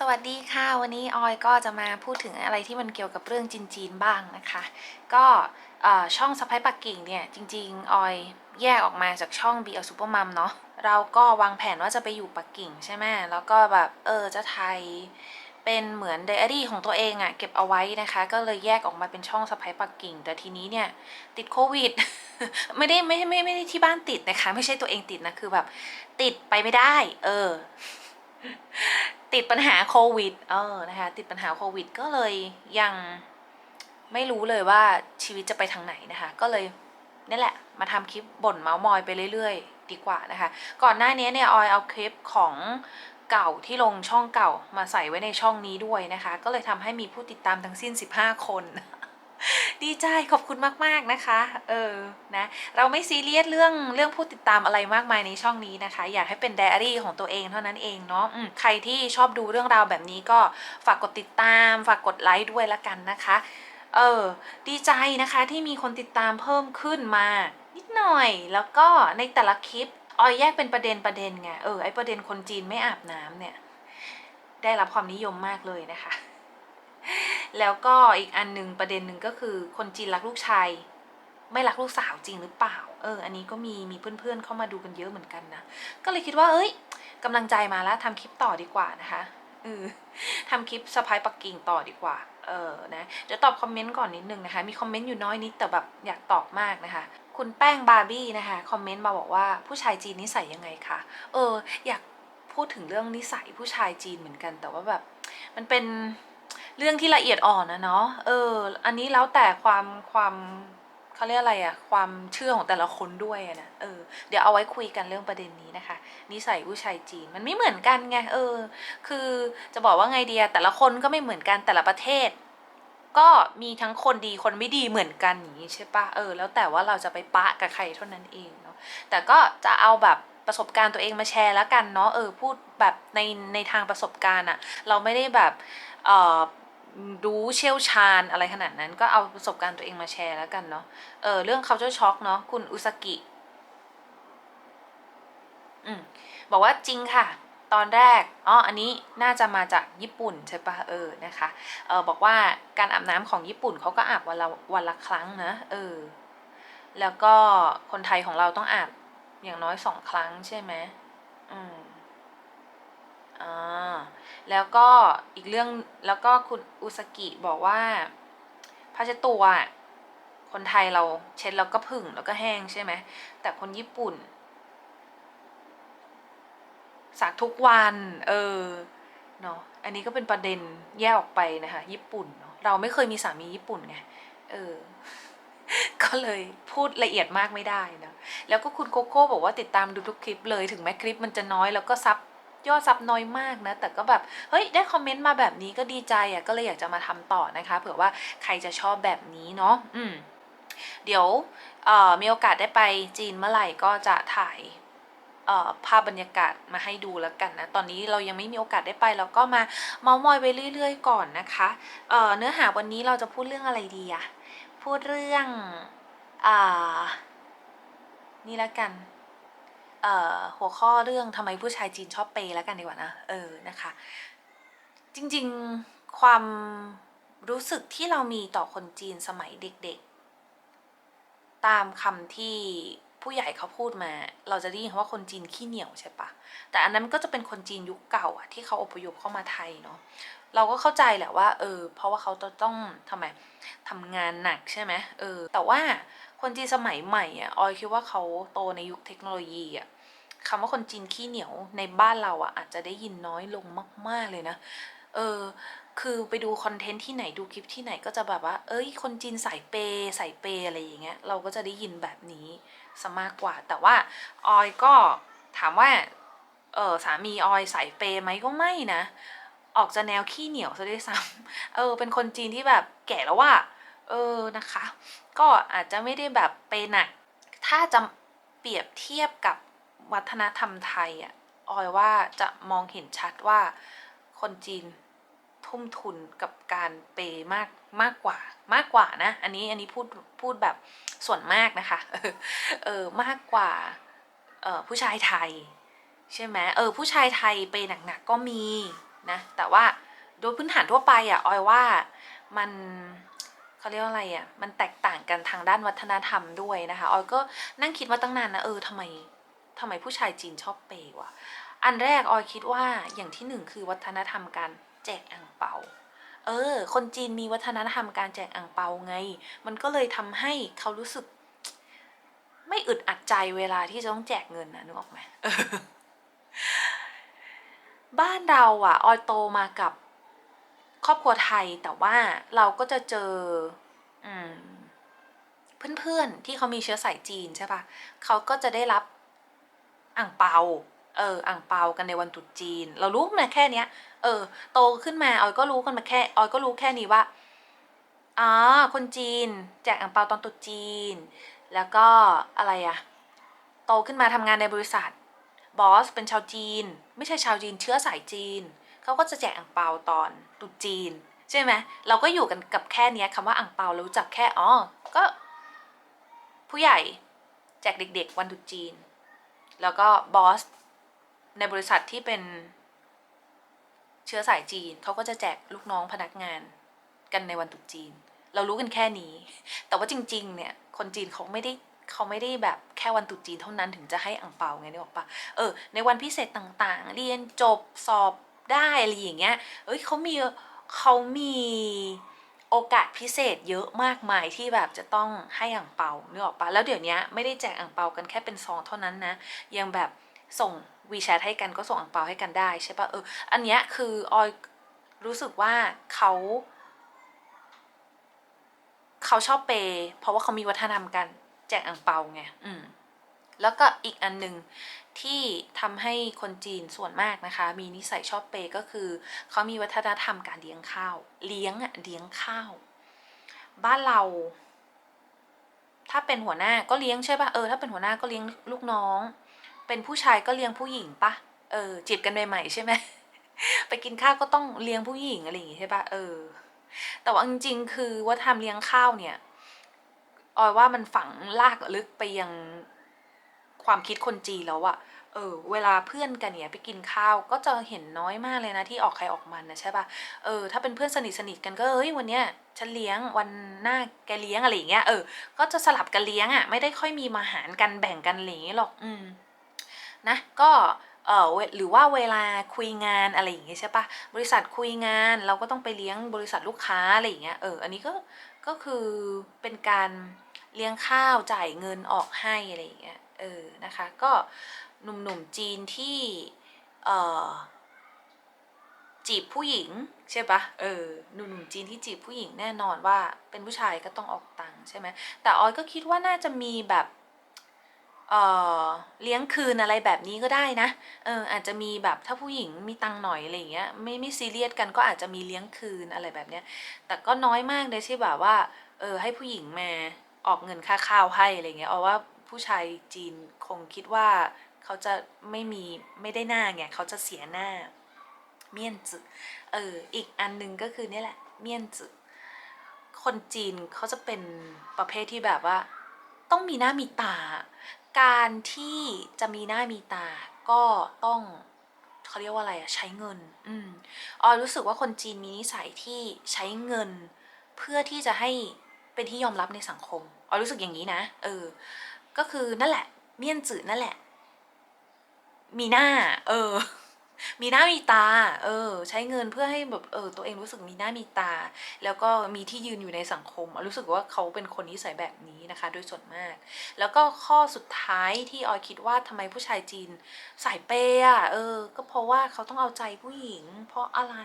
สวัสดีค่ะวันนี้ออยก็จะมาพูดถึงอะไรที่มันเกี่ยวกับเรื่องจีนๆบ้างนะคะ ก็ช่องสไปปักกิ่งเนี่ยจริงๆออยแยกออกมาจากช่อง b ีเอลซูเปอร์มัมเนาะเราก็วางแผนว่าจะไปอยู่ปักกิ่งใช่ไหมแล้วก็แบบเออจะไทยเป็นเหมือนไดอารี่ของตัวเองอะเก็บเอาไว้นะคะ ก็เลยแยกออกมาเป็นช่องสไปปักกิ่ง แต่ทีนี้เนี่ยติดโควิด ไม่ได้ไม่ไม่ไม่ได้ที่บ้านติดนะคะ ไม่ใช่ตัวเองติดนะคือแบบติดไปไม่ได้ เออ ติดปัญหาโควิด เออนะคะ ติดปัญหาโควิด ก็เลยยังไม่รู้เลยว่าชีวิตจะไปทางไหนนะคะ ก็เลยนี่แหละ มาทำคลิปบ่นเมาส์มอยไปเรื่อยๆ ดีกว่านะคะ ก่อนหน้านี้เนี่ยออยเอาคลิปของเก่าที่ลงช่องเก่ามาใส่ไว้ในช่องนี้ด้วยนะคะ ก็เลยทำให้มีผู้ติดตามทั้งสิ้น 15 คน ดีใจขอบคุณมากๆนะคะ เออนะเราไม่ซีเรียสเรื่องเรื่องผู้ติดตามอะไรมากมายในช่องนี้นะคะ อยากให้เป็นไดอารี่ของตัวเองเท่านั้นเองเนาะอืมใครที่ชอบดูเรื่องราวแบบนี้ก็ฝากกดติดตาม ฝากกดไลค์ด้วยละกันนะคะ เออ ดีใจนะคะที่มีคนติดตามเพิ่มขึ้นมา นิดหน่อย แล้วก็ในแต่ละคลิปออยแยกเป็นประเด็นประเด็นไงเออไอประเด็นคนจีนไม่อาบน้ำเนี่ย ได้รับความนิยมมากเลยนะคะ แล้วก็อีกอันหนึ่งประเด็นหนึ่งก็คือคนจีนรักลูกชายไม่รักลูกสาวจริงหรือเปล่า เออ อันนี้ก็มีมีเพื่อนๆ เข้ามาดูกันเยอะเหมือนกันนะ ก็เลยคิดว่า เอ้ยกำลังใจมาแล้วทำคลิปต่อดีกว่านะคะเออทำคลิปสะพายปักกิ่งต่อดีกว่า เออ นะ เดี๋ยวตอบคอมเมนต์ก่อนนิดนึงนะคะ มีคอมเมนต์อยู่น้อยนิดแต่แบบอยากตอบมากนะคะ คุณแป้งบาร์บี้นะคะคอมเมนต์มาบอกว่าผู้ชายจีนนิสัยยังไงคะ เออ อยากพูดถึงเรื่องนิสัยผู้ชายจีนเหมือนกัน แต่ว่าแบบมันเป็น เรื่องที่ละเอียดอ่อนนะเนาะเออ อันนี้แล้วแต่ความความเขาเรียกอะไรอะความเชื่อของแต่ละคนด้วยนะเออเดี๋ยวเอาไว้คุยกันเรื่องประเด็นนี้นะคะนิสัยผู้ชายจีนมันไม่เหมือนกันไงเออ คือจะบอกว่าไงเดียแต่ละคนก็ไม่เหมือนกันแต่ละประเทศ ก็มีทั้งคนดีคนไม่ดีเหมือนกันอย่างนี้ใช่ปะเออ แล้วแต่ว่าเราจะไปปะกับใครเท่านั้นเองเนาะแต่ก็จะเอาแบบประสบการณ์ตัวเองมาแชร์แล้วกันเนาะเออพูดแบบในในทางประสบการณ์อะเราไม่ได้แบบเอ่อ รู้เชี่ยวชาญอะไรขนาดนั้น ก็เอาประสบการณ์ตัวเองมาแชร์แล้วกันเนาะเออเรื่อง culture shock เนาะคุณอุสกิอืมบอกว่าจริงค่ะ ตอนแรกอ๋ออันนี้น่าจะมาจากญี่ปุ่นใช่ปะเออนะคะเออบอกว่าการอาบน้ำของญี่ปุ่นเขาก็อาบวันละวันละครั้งนะเออแล้วก็คนไทยของเราต้องอาบอย่างน้อยสองครั้งใช่ไหมอืม อ่าแล้วก็อีกเรื่องแล้วก็คุณอุสกิบอกว่าผ้าเช็ดตัวคนไทยเราเช็ดแล้วก็ผึ่งแล้วก็แห้งใช่ไหมแต่คนญี่ปุ่นซักทุกวันเออเนาะอันนี้ก็เป็นประเด็นแยกออกไปนะคะญี่ปุ่นเนาะเราไม่เคยมีสามีญี่ปุ่นไงเออก็เลยพูดละเอียดมากไม่ได้นะแล้วก็คุณโกโก้บอกว่าติดตามดูทุกคลิปเลยถึงแม้คลิปมันจะน้อยแล้วก็ซับ ยอดซับน้อยมากนะ แต่ก็แบบ เฮ้ย ได้คอมเมนต์มาแบบนี้ก็ดีใจอะ ก็เลยอยากจะมาทำต่อนะคะ เผื่อว่าใครจะชอบแบบนี้เนาะ อืม เดี๋ยวเอ่อมีโอกาสได้ไปจีนเมื่อไหร่ก็จะถ่ายเอ่อภาพบรรยากาศมาให้ดูแล้วกันนะ ตอนนี้เรายังไม่มีโอกาสได้ไป เราก็มาเมาส์มอยไปเรื่อย ๆ ก่อนนะคะเอ่อเนื้อหาวันนี้เราจะพูดเรื่องอะไรดีอะพูดเรื่องอ่านี่แล้วกัน หัวข้อเรื่องทำไมผู้ชายจีนชอบเปย์แล้วกันดีกว่านะ เออนะคะ จริงๆความรู้สึกที่เรามีต่อคนจีนสมัยเด็กๆ ตามคำที่ผู้ใหญ่เขาพูดมา เราจะได้ยินคำว่าคนจีนขี้เหนียวใช่ปะแต่อันนั้นก็จะเป็นคนจีนยุคเก่าที่เขาอพยพเข้ามาไทยเนาะเราก็เข้าใจแหละว่า เออ เพราะว่าเขาต้องทำไมทำงานหนักใช่ไหมเออ แต่ว่าคนจีนสมัยใหม่อะออยคิดว่าเขาโตในยุคเทคโนโลยีอะ คำว่าคนจีนขี้เหนียวในบ้านเราอะอาจจะได้ยินน้อยลงมาก ๆเลยนะ เออ คือไปดูคอนเทนต์ที่ไหนดูคลิปที่ไหนก็จะแบบว่า เอ้ย คนจีนสายเปย์สายเปย์อะไรอย่างเงี้ย เราก็จะได้ยินแบบนี้ซะมากกว่า แต่ว่าออยก็ถามว่า เออสามีออยสายเปย์ไหมก็ไม่นะ ออกจะแนวขี้เหนียวซะด้วยซ้ำเออ เป็นคนจีนที่แบบแก่แล้วว่า เออ นะคะ ก็อาจจะไม่ได้แบบเปย์หนัก ถ้าจะเปรียบเทียบกับ วัฒนธรรมไทยอะออยว่าจะมองเห็นชัดว่าคนจีนทุ่มทุนกับการเปย์มากมากกว่ามากกว่านะ อันนี้อันนี้พูดพูดแบบส่วนมากนะคะเออมากกว่าเออผู้ชายไทย ใช่ไหมเออผู้ชายไทยเปย์หนักๆก็มีนะแต่ว่าโดยพื้นฐานทั่วไปอะออยว่ามันเขาเรียกว่าอะไรอะ มันแตกต่างกันทางด้านวัฒนธรรมด้วยนะคะ ออยก็นั่งคิดมาตั้งนานนะ เออทำไม ทำไมผู้ชายจีนชอบเปย์วะอันแรกออยคิดว่าอย่างที่หนึ่งคือวัฒนธรรมการแจกอ่างเปาเออ คนจีนมีวัฒนธรรมการแจกอ่างเปาไง มันก็เลยทำให้เขารู้สึก ไม่อึดอัดใจเวลาที่จะต้องแจกเงินนะนึกออกไหมบ้านเราอะ ออยโตมากับครอบครัวไทยแต่ว่าเราก็จะเจอ อืมเพื่อนๆที่เขามีเชื้อสายจีนใช่ปะเขาก็จะได้รับ อ่างเปาเอออ่างเปากันในวันตรุษจีน เรารู้มาแค่เนี้ย เออ โตขึ้นมาออยก็รู้กันมาแค่ออยก็รู้แค่นี้ว่าอ๋อคนจีน แจกอ่างเปาตอนตรุษจีน แล้วก็อะไรอะโตขึ้นมาทำงานในบริษัทบอสเป็นชาวจีน ไม่ใช่ชาวจีนเชื้อสายจีนเขาก็จะแจกอ่างเปาตอนตรุษจีน ใช่ไหมเราก็อยู่กันกับแค่เนี้ยคำว่าอ่างเปาเรารู้จักแค่อ๋อก็ ผู้ใหญ่แจกเด็ก ๆ วันตรุษจีน แล้วก็บอสในบริษัทที่เป็นเชื้อสายจีนเขาก็จะแจกลูกน้องพนักงานกันในวันตรุษจีน เรารู้กันแค่นี้ แต่ว่าจริง ๆ เนี่ย คนจีนเขาไม่ได้เขาไม่ได้แบบแค่วันตรุษจีนเท่านั้นถึงจะให้อ่างเปาไงนึกออกปะเออในวันพิเศษต่างๆ เรียนจบสอบได้อะไรอย่างเงี้ยเอ้ยเขามีเขามี โอกาสพิเศษเยอะมากมายที่แบบจะต้องให้อ่างเปาเนึกออกปะแล้วเดี๋ยวนี้ไม่ได้แจกอ่างเปากันแค่เป็นซองเท่านั้นนะ ยังแบบส่งวีแชทให้กันก็ส่งอ่างเปาให้กันได้ใช่ปะเออ อันเนี้ยคือออยรู้สึกว่าเขาเขาชอบเปย์เพราะว่าเขามีวัฒนธรรมการแจกอ่างเปาไง อืม แล้วก็อีกอันหนึ่ง ที่ทำให้คนจีนส่วนมากนะคะ มีนิสัยชอบเปย์ก็คือ เขามีวัฒนธรรมการเลี้ยงข้าว เลี้ยงอะเลี้ยงข้าว บ้านเรา ถ้าเป็นหัวหน้าก็เลี้ยงใช่ปะเออถ้าเป็นหัวหน้าก็เลี้ยงลูกน้อง เป็นผู้ชายก็เลี้ยงผู้หญิงปะเออจีบกันใหม่ๆใช่ไหมไปกินข้าวก็ต้องเลี้ยงผู้หญิงอะไรอย่างงี้ใช่ปะเออ แต่ว่าจริงๆคือว่าทำเลี้ยงข้าวเนี่ยออยว่ามันฝังลากลึกไปยัง ความคิดคนจีนแล้วอะเออเวลาเพื่อนกันเนี่ยไปกินข้าวก็จะเห็นน้อยมากเลยนะที่ออกใครออกมันนะใช่ปะเออถ้าเป็นเพื่อนสนิทสนิทกันก็เฮ้ยวันเนี้ยฉันเลี้ยงวันหน้าแกเลี้ยงอะไรอย่างเงี้ยเออก็จะสลับกันเลี้ยงอะไม่ได้ค่อยมีมาหารกันแบ่งกันอะไรอย่างเงี้ยหรอกอืมนะก็เออหรือว่าเวลาคุยงานอะไรอย่างเงี้ยใช่ปะบริษัทคุยงานเราก็ต้องไปเลี้ยงบริษัทลูกค้าอะไรอย่างเงี้ยเอออันนี้ก็ก็คือเป็นการเลี้ยงข้าวจ่ายเงินออกให้อะไรอย่างเงี้ย เออนะคะก็หนุ่มๆจีนที่เอ่อจีบผู้หญิงใช่ปะเออหนุ่มๆจีนที่จีบผู้หญิงแน่นอนว่าเป็นผู้ชายก็ต้องออกตังค์ใช่ไหมแต่ออยก็คิดว่าน่าจะมีแบบเออเลี้ยงคืนอะไรแบบนี้ก็ได้นะ เอออาจจะมีแบบถ้าผู้หญิงมีตังค์หน่อยอะไรอย่างเงี้ยไม่ไม่ซีเรียสกันก็อาจจะมีเลี้ยงคืนอะไรแบบเนี้ย แต่ก็น้อยมากเลยที่แบบว่า เออให้ผู้หญิงมาออกเงินค่าข้าวให้อะไรเงี้ยเอาว่า ผู้ชายจีนคงคิดว่าเขาจะไม่มีไม่ได้หน้าไงเขาจะเสียหน้า เมียนจือเอออีกอันหนึงก็คือนี่แหละ เมียนจือคนจีนเขาจะเป็นประเภทที่แบบว่า ต้องมีหน้ามีตา การที่จะมีหน้ามีตาก็ต้องเขาเรียกว่าอะไรอะใช้เงิน อืมออยรู้สึกว่าคนจีนมีนิสัยที่ใช้เงิน เพื่อที่จะให้เป็นที่ยอมรับในสังคมออยรู้สึกอย่างนี้นะ เออ ก็คือนั่นแหละ เมียนจือนั่นแหละ มีหน้า เออ มีหน้ามีตา เออ ใช้เงินเพื่อให้แบบเออ ตัวเองรู้สึกมีหน้ามีตา แล้วก็มีที่ยืนอยู่ในสังคม รู้สึกว่าเขาเป็นคนนิสัยแบบนี้นะคะ โดยส่วนมาก แล้วก็ข้อสุดท้ายที่ออยคิดว่าทำไมผู้ชายจีนสายเปย์อะเออ ก็เพราะว่าเขาต้องเอาใจผู้หญิง เพราะอะไร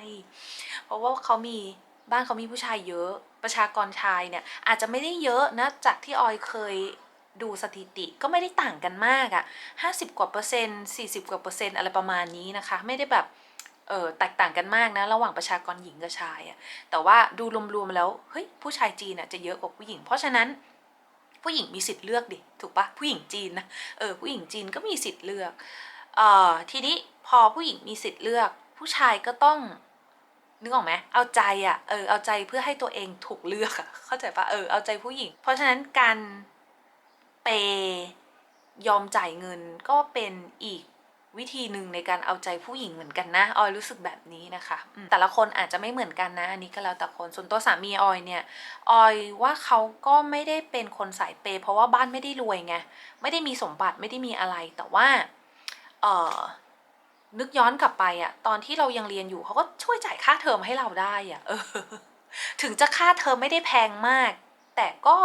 เพราะว่าเขามีบ้านเขามีผู้ชายเยอะ ประชากรชายเนี่ย อาจจะไม่ได้เยอะนะจากที่ออยเคย ดูสถิติก็ไม่ได้ต่างกันมากอะห้าสิบกว่าเปอร์เซ็นต์สี่สิบกว่าเปอร์เซ็นต์อะไรประมาณนี้นะคะ ไม่ได้แบบเออแตกต่างกันมากนะ ระหว่างประชากรหญิงกับชายอะแต่ว่าดูรวมๆแล้วเฮ้ยผู้ชายจีนอะจะเยอะกว่าผู้หญิง เพราะฉะนั้นผู้หญิงมีสิทธิ์เลือกดิถูกปะผู้หญิงจีนนะเออผู้หญิงจีนก็มีสิทธิ์เลือกเอ่อทีนี้พอผู้หญิงมีสิทธิ์เลือก ผู้ชายก็ต้องนึกออกไหมเอาใจอะ่ะเออเอาใจเพื่อให้ตัวเองถูกเลือกอะเข้าใจปะเออเอาใจผู้หญิง เพราะฉะนั้นการ เปย์ยอมจ่ายเงินก็เป็นอีกวิธีหนึ่งในการเอาใจผู้หญิงเหมือนกันนะ ออยรู้สึกแบบนี้นะคะ แต่ละคนอาจจะไม่เหมือนกันนะ อันนี้ก็แล้วแต่คน ส่วนตัวสามีออยเนี่ย ออยว่าเขาก็ไม่ได้เป็นคนสายเปย์เพราะว่าบ้านไม่ได้รวยไง ไม่ได้มีสมบัติไม่ได้มีอะไร แต่ว่า เออนึกย้อนกลับไปอะตอนที่เรายังเรียนอยู่เขาก็ช่วยจ่ายค่าเทอมให้เราได้อะเออ ถึงจะค่าเทอมไม่ได้แพงมาก แต่ก็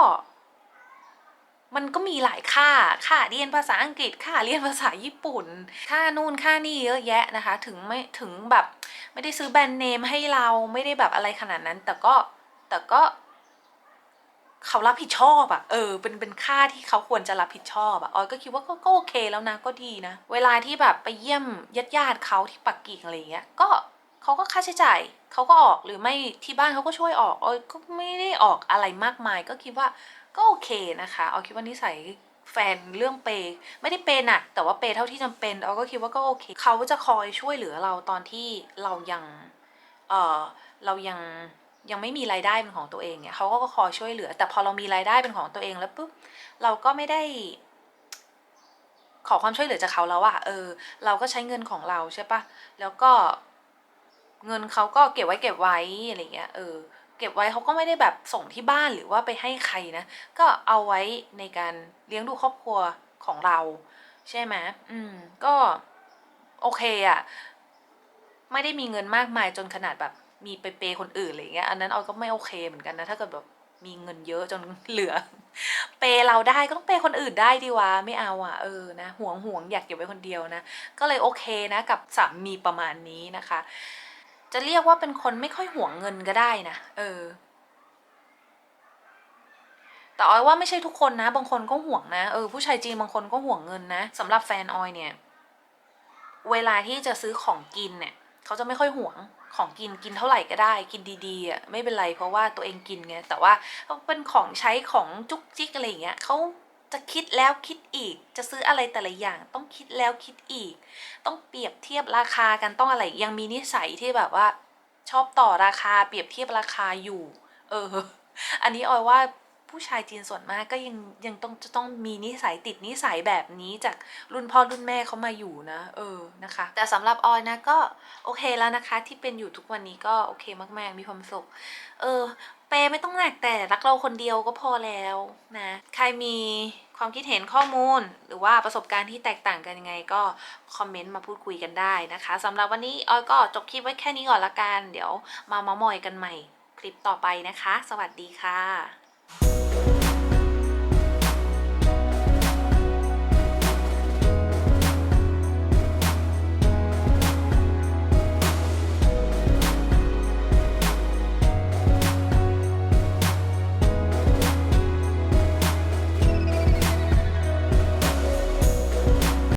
มันก็มีหลายค่า ค่าเรียนภาษาอังกฤษ ค่าเรียนภาษาญี่ปุ่น ค่านู่นค่านี่เยอะแยะนะคะ ถึงไม่ถึงแบบไม่ได้ซื้อแบรนด์เนมให้เราไม่ได้แบบอะไรขนาดนั้น แต่ก็แต่ก็เขารับผิดชอบอะเออ เป็นเป็นค่าที่เขาควรจะรับผิดชอบอะออยก็คิดว่าก็ก็โอเคแล้วนะก็ดีนะ เวลาที่แบบไปเยี่ยมญาติญาติเขาที่ปักกิ่งอะไรเงี้ย ก็เขาก็ค่าใช้จ่ายเขาก็ออกหรือไม่ที่บ้านเขาก็ช่วยออกออยก็ไม่ได้ออกอะไรมากมาย ก็คิดว่า ก็โอเคนะคะออยคิดว่านิสัยแฟนเรื่องเปย์ไม่ได้เปย์หนักแต่ว่าเปย์เท่าที่จำเป็นออยก็คิดว่าก็โอเค เขาจะคอยช่วยเหลือเราตอนที่เรายังเออเรายังยังไม่มีรายได้เป็นของตัวเองเนี่ยเขาก็คอยช่วยเหลือ แต่พอเรามีรายได้เป็นของตัวเองแล้วปุ๊บเราก็ไม่ได้ ขอความช่วยเหลือจากเขาแล้วอะเออ เราก็ใช้เงินของเราใช่ปะแล้วก็เงินเขาก็เก็บไว้เก็บไว้อะไรเงี้ยเออ เก็บไว้เขาก็ไม่ได้แบบส่งที่บ้านหรือว่าไปให้ใครนะ ก็เอาไว้ในการเลี้ยงดูครอบครัวของเรา ใช่ไหมอืม ก็โอเคอะไม่ได้มีเงินมากมายจนขนาดแบบมีไปเปย์คนอื่นอะไรเงี้ย อันนั้นออยก็ไม่โอเคเหมือนกันนะ ถ้าเกิดแบบมีเงินเยอะจนเหลือ เปย์เราได้ก็ต้องเปย์คนอื่นได้ดีวะไม่เอาอะเออนะห่วงห่วงอยากเก็บไว้คนเดียวนะ ก็เลยโอเคนะ กับสามีประมาณนี้นะคะ จะเรียกว่าเป็นคนไม่ค่อยห่วงเงินก็ได้นะ เออ แต่ออยว่าไม่ใช่ทุกคนนะ บางคนก็ห่วงนะ เออ ผู้ชายจีนบางคนก็ห่วงเงินนะสำหรับแฟนออยเนี่ย เวลาที่จะซื้อของกินเนี่ยเขาจะไม่ค่อยห่วงของกินกินเท่าไหร่ก็ได้ กินดีๆอะไม่เป็นไรเพราะว่าตัวเองกินไงแต่ว่าเป็นของใช้ของจุกจิกอะไรอย่างเงี้ยเขา จะคิดแล้วคิดอีก จะซื้ออะไรแต่ละอย่าง ต้องคิดแล้วคิดอีก ต้องเปรียบเทียบราคากันต้องอะไร ยังมีนิสัยที่แบบว่า ชอบต่อราคาเปรียบเทียบราคาอยู่ เออ อันนี้ออยว่าผู้ชายจีนส่วนมากก็ยังยังต้องจะต้องมีนิสัยติดนิสัยแบบนี้จากรุ่นพ่อรุ่นแม่เขามาอยู่นะ เออนะคะ แต่สำหรับออยนะก็โอเคแล้วนะคะ ที่เป็นอยู่ทุกวันนี้ก็โอเคมาก ๆ มีความสุข เออเปย์ไม่ต้องหนักแต่รักเราคนเดียวก็พอแล้วนะ ใครมี ความคิดเห็นข้อมูล หรือว่าประสบการณ์ที่แตกต่างกันยังไงก็คอมเมนต์มาพูดคุยกันได้นะคะสำหรับวันนี้ออยก็จบคลิปไว้แค่นี้ก่อนละกัน เดี๋ยวมาเมามอยกันใหม่คลิปต่อไปนะคะ สวัสดีค่ะ